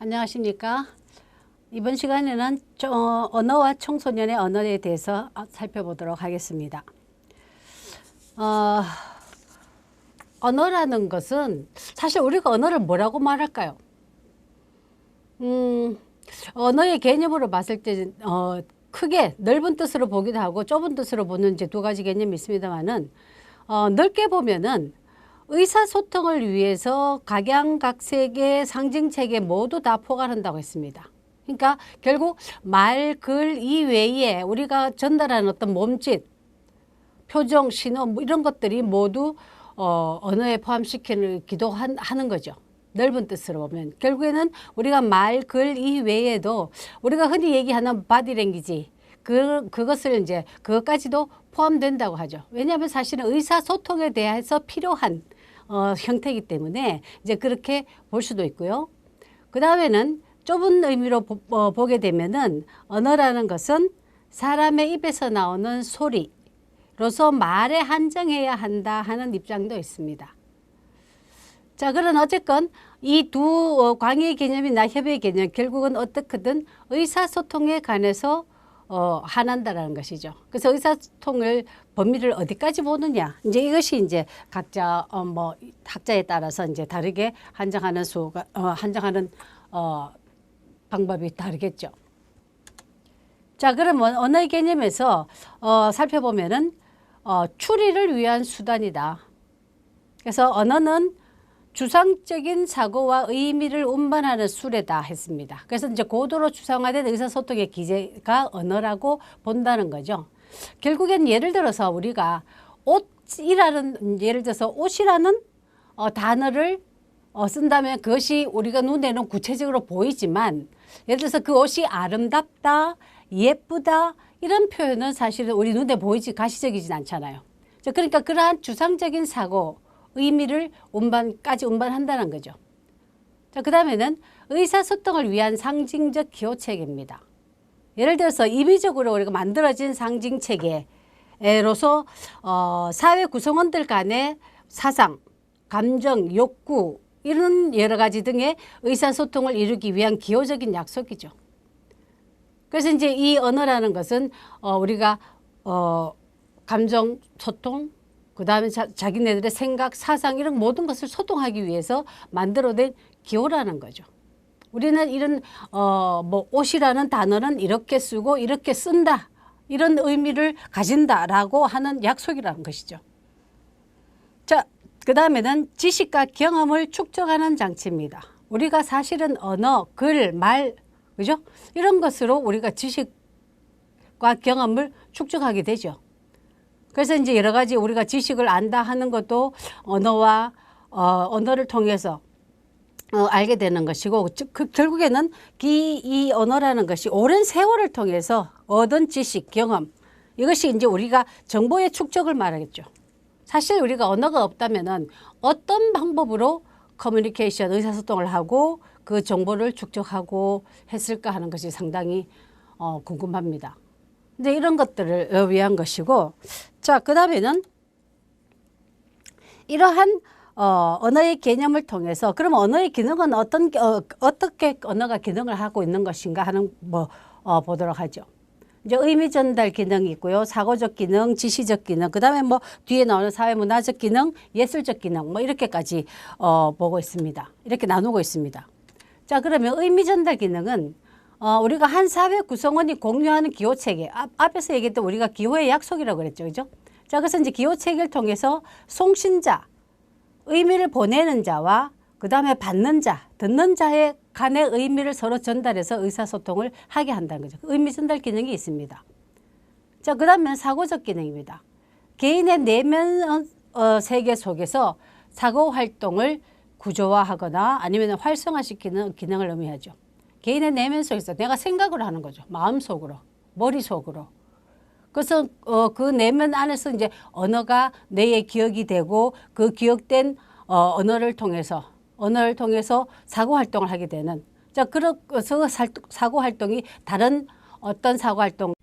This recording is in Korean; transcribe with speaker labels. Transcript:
Speaker 1: 안녕하십니까. 이번 시간에는 저- 어, 언어와 청소년의 언어에 대해서 아, 살펴보도록 하겠습니다. 어, 언어라는 것은 사실 우리가 언어를 뭐라고 말할까요? 음, 언어의 개념으로 봤을 때 어, 크게 넓은 뜻으로 보기도 하고 좁은 뜻으로 보는 이제 두 가지 개념이 있습니다만은 어, 넓게 보면은 의사소통을 위해서 각양각색의 상징 체계 모두 다 포괄한다고 했습니다. 그러니까 결국 말, 글 이외에 우리가 전달하는 어떤 몸짓, 표정, 신호 뭐 이런 것들이 모두 어, 언어에 포함시키기도 한, 하는 거죠. 넓은 뜻으로 보면 결국에는 우리가 말, 글 이외에도 우리가 흔히 얘기하는 바디랭귀지 그 그것을 이제 그것까지도 포함된다고 하죠. 왜냐하면 사실은 의사소통에 대해서 필요한 어, 형태이기 때문에 이제 그렇게 볼 수도 있고요. 그 다음에는 좁은 의미로 보, 어, 보게 되면은 언어라는 것은 사람의 입에서 나오는 소리로서 말에 한정해야 한다 하는 입장도 있습니다. 자, 그런 어쨌건 이 두 광의 개념이나 협의 개념 결국은 어떻게든 의사소통에 관해서 어, 한한다라는 것이죠. 그래서 의사소통을 범위를 어디까지 보느냐. 이제 이것이 이제 각자 어, 뭐 학자에 따라서 이제 다르게 한정하는 수가 어, 한정하는 어, 방법이 다르겠죠. 자, 그러면 언어의 개념에서 어, 살펴보면은 어, 추리를 위한 수단이다. 그래서 언어는 주상적인 사고와 의미를 운반하는 수레다 했습니다. 그래서 이제 고도로 추상화된 의사소통의 기제가 언어라고 본다는 거죠. 결국엔 예를 들어서 우리가 옷이라는 예를 들어서 옷이라는 어, 단어를 어, 쓴다면 그것이 우리가 눈에는 구체적으로 보이지만 예를 들어서 그 옷이 아름답다, 예쁘다 이런 표현은 사실은 우리 눈에 보이지 가시적이진 않잖아요. 자, 그러니까 그러한 주상적인 사고 의미를 운반까지 운반한다는 거죠. 자, 그 다음에는 의사소통을 위한 상징적 기호 체계입니다. 예를 들어서 임의적으로 우리가 만들어진 상징 체계로서 어, 사회 구성원들 간의 사상, 감정, 욕구 이런 여러 가지 등의 의사소통을 이루기 위한 기호적인 약속이죠. 그래서 이제 이 언어라는 것은 어, 우리가 어, 감정 소통, 그 다음에 자기네들의 생각, 사상 이런 모든 것을 소통하기 위해서 만들어낸 기호라는 거죠. 우리는 이런 어, 뭐 옷이라는 단어는 이렇게 쓰고 이렇게 쓴다 이런 의미를 가진다라고 하는 약속이라는 것이죠. 자, 그 다음에는 지식과 경험을 축적하는 장치입니다. 우리가 사실은 언어, 글, 말, 그죠? 이런 것으로 우리가 지식과 경험을 축적하게 되죠. 그래서 이제 여러 가지 우리가 지식을 안다 하는 것도 언어와 어, 언어를 통해서 어, 알게 되는 것이고 즉, 그, 결국에는 이, 이 언어라는 것이 오랜 세월을 통해서 얻은 지식, 경험 이것이 이제 우리가 정보의 축적을 말하겠죠. 사실 우리가 언어가 없다면은 어떤 방법으로 커뮤니케이션 의사소통을 하고 그 정보를 축적하고 했을까 하는 것이 상당히 어, 궁금합니다. 이제 이런 것들을 위한 것이고 자 그 다음에는 이러한 어, 언어의 개념을 통해서 그럼 언어의 기능은 어떤 어, 어떻게 언어가 기능을 하고 있는 것인가 하는 뭐 어, 보도록 하죠. 이제 의미 전달 기능이 있고요. 사고적 기능, 지시적 기능, 그 다음에 뭐 뒤에 나오는 사회 문화적 기능, 예술적 기능 뭐 이렇게까지 어, 보고 있습니다. 이렇게 나누고 있습니다. 자, 그러면 의미 전달 기능은 어, 우리가 한 사회 구성원이 공유하는 기호 체계. 앞, 앞에서 얘기했던 우리가 기호의 약속이라고 그랬죠. 그죠? 자, 그래서 이제 기호 체계를 통해서 송신자, 의미를 보내는 자와 그 다음에 받는 자, 듣는 자의 간의 의미를 서로 전달해서 의사소통을 하게 한다는 거죠. 의미 전달 기능이 있습니다. 자, 그 다음에 사고적 기능입니다. 개인의 내면 어, 세계 속에서 사고 활동을 구조화하거나 아니면 활성화시키는 기능을 의미하죠. 개인의 내면 속에서 내가 생각을 하는 거죠. 마음속으로, 머릿속으로. 그래서 어, 그 내면 안에서 이제 언어가 뇌의 기억이 되고 그 기억된 어, 언어를 통해서 언어를 통해서 사고 활동을 하게 되는 자 그래서 사고 활동이 다른 어떤 사고 활동